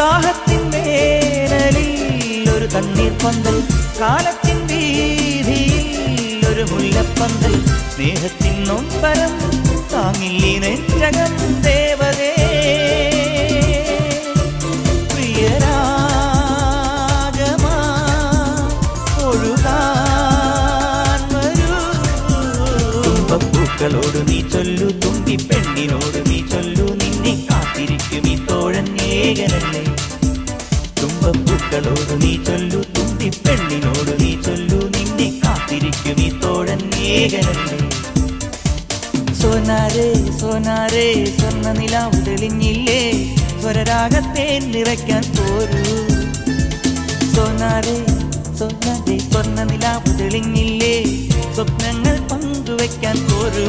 ദാഹത്തിൻ വേനലിൽ ഒരു തണ്ണീർ പന്തൽ കാലത്തിൻ വീതിയിൽ ഒരു മുല്ലപ്പന്തൽ. സ്നേഹത്തിൻ നൊമ്പരം താങ്ങില്ലേ നെഞ്ചകം ദേവതേ? പൂക്കളോട് നീ ചൊല്ലു തുമ്പി പെണ്ണിനോട് നീ ചൊല്ലു. നിന്നെ കാത്തിരിക്കും ഈ തോഴൻ ഏകനല്ലേ? തുമ്പപ്പൂക്കളോട് നീ ചൊല്ലു തുമ്പി പെണ്ണിനോട് നീ ചൊല്ലു നിന്നെ കാത്തിരിക്കും ഈ തോഴൻ ഏകനല്ലേ. സോനാരേ സോനാരേ സ്വർണ നിലാവ് തെളിഞ്ഞില്ലേ സ്വരരാഗത്തെ നിറയ്ക്കാൻ പോരൂ. സോനാരേ സോനാരേ സ്വർണ നിലാവ് തെളിഞ്ഞില്ലേ സ്വപ്നങ്ങൾ പങ്കുവെക്കാൻ പോരൂ.